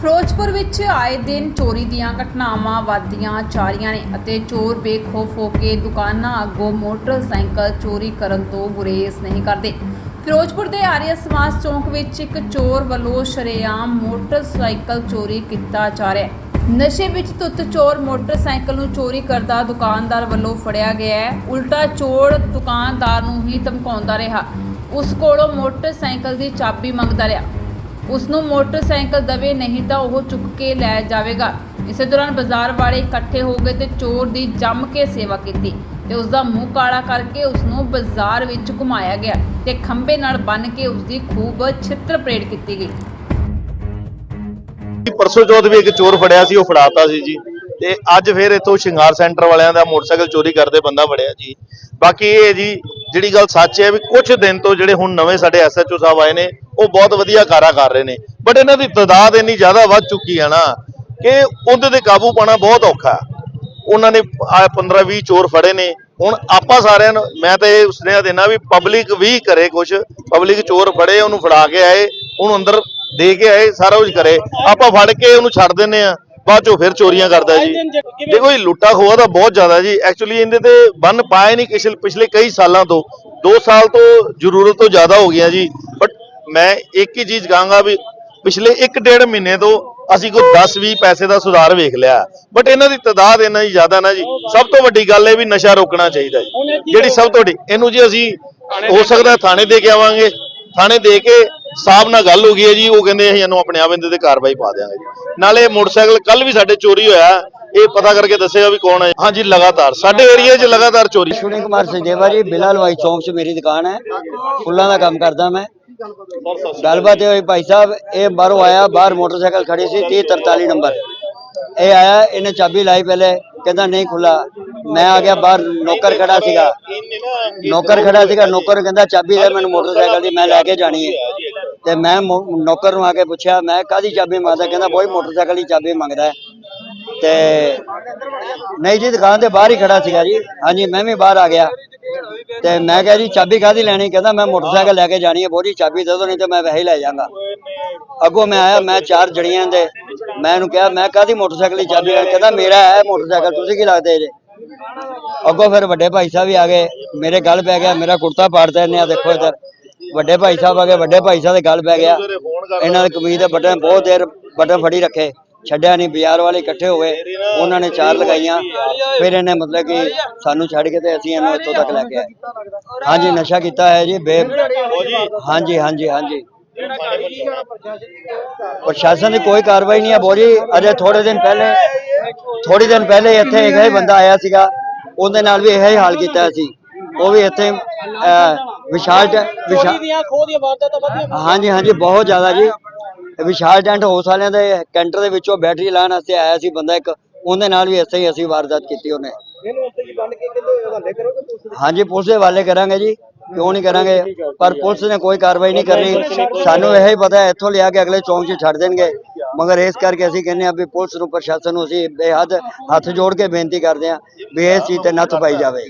ਫਿਰੋਜ਼ਪੁਰ ਵਿੱਚ ਆਏ ਦਿਨ ਚੋਰੀ ਦੀਆਂ ਘਟਨਾਵਾਂ ਵੱਧਦੀਆਂ ਜਾ ਰਹੀਆਂ ਨੇ ਅਤੇ ਚੋਰ ਬੇਖੌਫ ਹੋ ਕੇ ਦੁਕਾਨਾਂ ਅੱਗੋਂ ਮੋਟਰਸਾਈਕਲ ਚੋਰੀ ਕਰਨ ਤੋਂ ਗੁਰੇਜ਼ ਨਹੀਂ ਕਰਦੇ। ਫਿਰੋਜ਼ਪੁਰ ਦੇ ਆਰੀਆ ਸਮਾਜ ਚੌਂਕ ਵਿੱਚ ਇੱਕ ਚੋਰ ਵੱਲੋਂ ਸ਼ਰੇਆਮ ਮੋਟਰਸਾਈਕਲ ਚੋਰੀ ਕੀਤਾ ਜਾ ਰਿਹਾ ਹੈ। ਨਸ਼ੇ ਵਿੱਚ ਧੁੱਤ ਚੋਰ ਮੋਟਰਸਾਈਕਲ ਨੂੰ ਚੋਰੀ ਕਰਦਾ ਦੁਕਾਨਦਾਰ ਵੱਲੋਂ ਫੜਿਆ ਗਿਆ ਹੈ। ਉਲਟਾ ਚੋਰ ਦੁਕਾਨਦਾਰ ਨੂੰ ਹੀ ਧਮਕਾਉਂਦਾ ਰਿਹਾ। ਉਸ ਕੋਲੋਂ ਮੋਟਰਸਾਈਕਲ ਦੀ ਚਾਬੀ ਮੰਗਦਾ ਰਿਹਾ। ਉਸ ਨੂੰ ਮੋਟਰਸਾਈਕਲ ਦਵੇ, ਨਹੀਂ ਤਾਂ ਉਹ ਚੁੱਕ ਕੇ ਲੈ ਜਾਵੇਗਾ। ਇਸੇ ਦੌਰਾਨ ਬਾਜ਼ਾਰ ਵਾਲੇ ਇਕੱਠੇ ਹੋ ਗਏ ਤੇ ਚੋਰ ਦੀ ਜੰਮ ਕੇ ਸੇਵਾ ਕੀਤੀ ਤੇ ਉਸ ਦਾ ਮੂੰਹ ਕਾਲਾ ਕਰਕੇ ਉਸ ਨੂੰ ਬਾਜ਼ਾਰ ਵਿੱਚ ਘੁਮਾਇਆ ਗਿਆ ਤੇ ਖੰਭੇ ਨਾਲ ਬੰਨ ਕੇ ਉਸ ਦੀ ਖੂਬ ਛਿੱਤਰ ਪਰੇਡ ਕੀਤੀ ਗਈ। ਪਰਸੋਂ ਚੌਥ ਵੀ ਇੱਕ ਚੋਰ ਫੜਿਆ ਸੀ, ਉਹ ਫੜਾਤਾ ਸੀ ਜੀ। ਤੇ ਅੱਜ ਫਿਰ ਇੱਥੋਂ ਸ਼ਿੰਗਾਰ ਸੈਂਟਰ ਵਾਲਿਆਂ ਦਾ ਮੋਟਰਸਾਈਕਲ ਚੋਰੀ ਕਰਦੇ ਬੰਦਾ ਫੜਿਆ ਜੀ। ਬਾਕੀ ਇਹ ਹੈ ਜੀ, ਜਿਹੜੀ ਗੱਲ ਸੱਚ ਹੈ ਵੀ ਕੁਝ ਦਿਨ ਤੋਂ ਜਿਹੜੇ ਹੁਣ ਨਵੇਂ ਸਾਡੇ ਐਸਐਚਓ ਸਾਹਿਬ ਆਏ ਨੇ, ਉਹ ਬਹੁਤ ਵਧੀਆ ਕਾਰਾ ਕਰ ਰਹੇ ਨੇ। ਬਟ ਇਹਨਾਂ ਦੀ ਤਦਾਦ ਇੰਨੀ ਜ਼ਿਆਦਾ ਵੱਧ ਚੁੱਕੀ ਹੈ ਨਾ ਕਿ ਉਹਦੇ ਤੇ ਕਾਬੂ ਪਾਣਾ ਬਹੁਤ ਔਖਾ। ਉਹਨਾਂ ਨੇ 15 20 ਚੋਰ ਫੜੇ ਨੇ। ਹੁਣ ਆਪਾਂ ਸਾਰਿਆਂ ਨੂੰ, ਮੈਂ ਤਾਂ ਇਹ ਸੁਨੇਹਾ ਦੇਣਾ ਵੀ ਪਬਲਿਕ ਵੀ ਕਰੇ ਕੁਝ ਪਬਲਿਕ ਚੋਰ ਫੜੇ, ਉਹਨੂੰ ਫੜਾ ਕੇ ਆਏ। ਉਹਨੂੰ ਅੰਦਰ ਦੇ ਕੇ ਆਏ, ਸਾਰਾ ਕੁਝ ਕਰੇ। ਆਪਾਂ ਫੜ ਕੇ ਉਹਨੂੰ ਛੱਡ ਦਿੰਨੇ ਆ। ਬਾਅਦ ਚੋਂ ਫਿਰ ਚੋਰੀਆਂ ਕਰਦਾ ਜੀ। ਦੇਖੋ ਇਹ ਲੁੱਟਾ ਖੋਆ ਤਾਂ ਬਹੁਤ ਜ਼ਿਆਦਾ ਜੀ। ਐਕਚੁਅਲੀ ਇਹਦੇ ਤੇ ਬੰਨ ਪਾਏ ਨਹੀਂ ਪਿਛਲੇ ਪਿਛਲੇ ਕਈ ਸਾਲਾਂ ਤੋਂ। 2 ਸਾਲ ਤੋਂ ਜ਼ਰੂਰਤ ਤੋਂ ਜ਼ਿਆਦਾ ਹੋ ਗਿਆ ਜੀ। ਬਟ ਮੈਂ ਇੱਕ ਹੀ ਚੀਜ਼ ਕਹਾਂਗਾ ਵੀ ਪਿਛਲੇ 1.5 ਮਹੀਨੇ ਤੋਂ ਅਸੀਂ ਕੋਈ 10-20 ਪੈਸੇ ਦਾ ਸੁਧਾਰ ਵੇਖ ਲਿਆ। ਬਟ ਇਹਨਾਂ ਦੀ ਤਦਾਦ ਇੰਨਾ ਹੀ ਜ਼ਿਆਦਾ ਨਾ ਜੀ। ਸਭ ਤੋਂ ਵੱਡੀ ਗੱਲ ਇਹ ਵੀ ਨਸ਼ਾ ਰੋਕਣਾ ਚਾਹੀਦਾ ਜੀ। ਜਿਹੜੀ ਸਭ ਤੋਂ ਵੱਡੀ ਇਹਨੂੰ ਜੀ ਅਸੀਂ ਹੋ ਸਕਦਾ ਥਾਣੇ ਦੇ ਕੇ ਆਵਾਂਗੇ। ਥਾਣੇ ਦੇ ਕੇ ਸਾਹਿਬ ਨਾਲ ਗੱਲ ਹੋ ਗਈ ਹੈ ਜੀ, ਉਹ ਕਹਿੰਦੇ ਅਸੀਂ ਇਹਨੂੰ ਆਪਣੇ ਆਪ ਇਹਦੇ ਤੇ ਕਾਰਵਾਈ ਪਾ ਦਿਆਂਗੇ ਨਾਲੇ ਮੋਟਰਸਾਈਕਲ ਕੱਲ ਵੀ ਸਾਡੇ ਚੋਰੀ ਹੋਇਆ, ਇਹ ਪਤਾ ਕਰਕੇ ਦੱਸੇਗਾ ਵੀ ਕੌਣ ਹੈ। ਹਾਂਜੀ, ਲਗਾਤਾਰ, ਸਾਡੇ ਏਰੀਆ 'ਚ ਲਗਾਤਾਰ ਚੋਰੀ। ਸ਼ੁਣੀ ਕੁਮਾਰ ਸੰਜੇਵਾ ਜੀ, ਬਿਲਾ ਹਲਵਾਈ ਚੌਂਕ 'ਚ ਮੇਰੀ ਦੁਕਾਨ ਹੈ। ਫੁੱਲਾਂ ਦਾ ਕੰਮ ਕਰਦਾ ਮੈਂ। ਗੱਲਬਾਤ ਇਹ ਹੋਈ, ਭਾਈ ਸਾਹਿਬ, ਇਹ ਬਾਹਰੋਂ ਆਇਆ, ਬਾਹਰ ਮੋਟਰਸਾਈਕਲ ਖੜੀ ਸੀ 30 43 ਨੰਬਰ। ਇਹ ਆਇਆ, ਇਹਨੇ ਚਾਬੀ ਲਾਈ ਪਹਿਲੇ, ਕਹਿੰਦਾ ਨਹੀਂ ਖੁੱਲਾ ਮੈਂ ਆ ਗਿਆ, ਬਾਹਰ ਨੌਕਰ ਖੜਾ ਸੀਗਾ। ਨੌਕਰ ਖੜਾ ਸੀਗਾ, ਨੌਕਰ ਕਹਿੰਦਾ, ਚਾਬੀ ਦੇ ਮੈਨੂੰ ਮੋਟਰਸਾਈਕਲ ਦੀ, ਮੈਂ ਲੈ ਕੇ ਜਾਣੀ ਹੈ। ਤੇ ਮੈਂ ਨੌਕਰ ਨੂੰ ਆ ਕੇ ਪੁੱਛਿਆ, ਮੈਂ ਕਾਦੀ ਚਾਬੀ ਮੰਗਦਾ? ਕਹਿੰਦਾ, ਬੋਈ ਮੋਟਰਸਾਈਕਲ ਦੀ ਚਾਬੀ ਮੰਗਦਾ ਤੇ ਨਹੀਂ ਜੀ, ਦੁਕਾਨ ਦੇ ਬਾਹਰ ਹੀ ਖੜਾ ਸੀਗਾ ਜੀ। ਹਾਂਜੀ, ਮੈਂ ਵੀ ਬਾਹਰ ਆ ਗਿਆ। ਤੇ ਮੈਂ ਕਿਹਾ ਜੀ, ਚਾਬੀ ਕਾਦੀ ਲੈਣੀ? ਕਹਿੰਦਾ, ਮੈਂ ਮੋਟਰਸਾਈਕਲ ਲੈ ਕੇ ਜਾਣੀ ਹੈ ਬੋਲੀ ਚਾਬੀ ਦੇ ਦਿਓ, ਨਹੀਂ ਤੇ ਮੈਂ ਵੈਸੇ ਹੀ ਲੈ ਜਾਵਾਂਗਾ। ਅੱਗੋਂ ਮੈਂ ਆਇਆ, ਮੈਂ ਚਾਰ ਜੜੀਆਂ ਦੇ, ਮੈਂ ਉਹਨੂੰ ਕਿਹਾ, ਮੈਂ ਕਾਦੀ ਮੋਟਰਸਾਈਕਲ ਦੀ ਚਾਬੀ ਕਹਿੰਦਾ, ਮੇਰਾ ਹੈ ਮੋਟਰਸਾਈਕਲ, ਤੁਸੀਂ ਕੀ ਲੱਗਦੇ ਜੇ? ਅੱਗੋਂ ਫਿਰ ਵੱਡੇ ਭਾਈ ਸਾਹਿਬ ਵੀ ਆ ਗਏ, ਮੇਰੇ ਗੱਲ ਪੈ ਗਿਆ, ਮੇਰਾ ਕੁੜਤਾ ਪਾੜਦਾ ਇਹਨੇ ਆ ਦੇਖੋ ਇੱਧਰ। ਵੱਡੇ ਭਾਈ ਸਾਹਿਬ ਆ ਗਏ ਵੱਡੇ ਭਾਈ ਸਾਹਿਬ ਦੇ ਗੱਲ ਪੈ ਗਿਆ। ਇਹਨਾਂ ਦੇ ਕਮੀਜ਼ ਦੇ ਬਟਨ ਬਹੁਤ ਦੇਰ ਬਟਨ ਫੜੀ ਰੱਖੇ ਛੱਡਿਆ ਨਹੀਂ ਬਾਜ਼ਾਰ ਵਾਲੇ ਇਕੱਠੇ ਹੋਏ ਉਹਨਾਂ ਨੇ ਚਾਰ ਲਗਾਈਆਂ ਫਿਰ ਇਹਨੇ ਮਤਲਬ ਕਿ ਸਾਨੂੰ ਛੱਡ ਕੇ ਤੇ ਅਸੀਂ ਇਹਨੂੰ ਇੱਥੋਂ ਤੱਕ ਲੈ ਕੇ ਆਏ। ਹਾਂਜੀ ਨਸ਼ਾ ਕੀਤਾ ਹੈ ਜੀ ਬੇ ਹਾਂਜੀ। ਹਾਂਜੀ ਹਾਂਜੀ ਪ੍ਰਸ਼ਾਸਨ ਦੀ ਕੋਈ ਕਾਰਵਾਈ ਨਹੀਂ ਹੈ। ਬੋਲੀ ਅਜੇ ਥੋੜੇ ਦਿਨ ਪਹਿਲੇ ਥੋੜੀ ਦਿਨ ਪਹਿਲੇ ਇੱਥੇ ਇੱਕ ਹੀ ਬੰਦਾ ਆਇਆ ਸੀਗਾ ਉਹਦੇ ਨਾਲ ਵੀ ਇਹੋ ਹੀ ਹਾਲ ਕੀਤਾ ਸੀ। ਉਹ ਵੀ ਇੱਥੇ ਅਹ, ਵਿਸ਼ਾਲ ਟੈ- ਵਿਸ਼ਾਲ ਦੀਆਂ ਖੋਹ ਦੀਆਂ ਵਾਰਦਾਤਾਂ ਵਧੀਆਂ ਹਾਂਜੀ ਹਾਂਜੀ ਬਹੁਤ ਜ਼ਿਆਦਾ ਜੀ। ਵਿਸ਼ਾਲ ਟੈਂਟ ਹਾਊਸ ਵਾਲਿਆਂ ਦੇ ਕੈਂਟਰ ਦੇ ਵਿੱਚੋਂ ਬੈਟਰੀ ਲਾਉਣ ਵਾਸਤੇ ਆਇਆ ਸੀ ਬੰਦਾ ਇੱਕ ਉਹਦੇ ਨਾਲ ਵੀ ਐਸੇ ਹੀ ਅਸੀਂ ਵਾਰਦਾਤ ਕੀਤੀ ਉਹਨੇ। ਇਹਨੂੰ ਉੱਤੇ ਜੀ ਬੰਨ ਕੇ ਕਹਿੰਦੇ ਹਵਾਲੇ ਕਰੋਗੇ ਪੁਲਿਸ ਹਾਂਜੀ ਪੁਲਿਸ ਦੇ ਹਵਾਲੇ ਕਰਾਂਗੇ ਜੀ ਕਿਉਂ ਨਹੀਂ ਕਰਾਂਗੇ? ਪਰ ਪੁਲਿਸ ਨੇ ਕੋਈ ਕਾਰਵਾਈ ਨਹੀਂ ਕਰਨੀ। ਸਾਨੂੰ ਇਹ ਹੀ ਪਤਾ ਹੈ ਇੱਥੋਂ ਲਿਆ ਕੇ ਅਗਲੇ ਚੌਂਕ 'ਚ ਛੱਡ ਦੇਣਗੇ। ਮਗਰ ਇਸ ਕਰਕੇ ਅਸੀਂ ਕਹਿੰਦੇ ਆ ਵੀ ਪੁਲਿਸ ਨੂੰ ਪ੍ਰਸ਼ਾਸਨ ਨੂੰ ਅਸੀਂ ਬੇਹੱਦ ਹੱਥ ਜੋੜ ਕੇ ਬੇਨਤੀ ਕਰਦੇ ਆ ਵੀ ਇਸ ਚੀਜ਼ ਤੇ ਨੱਥ ਪਾਈ ਜਾਵੇ।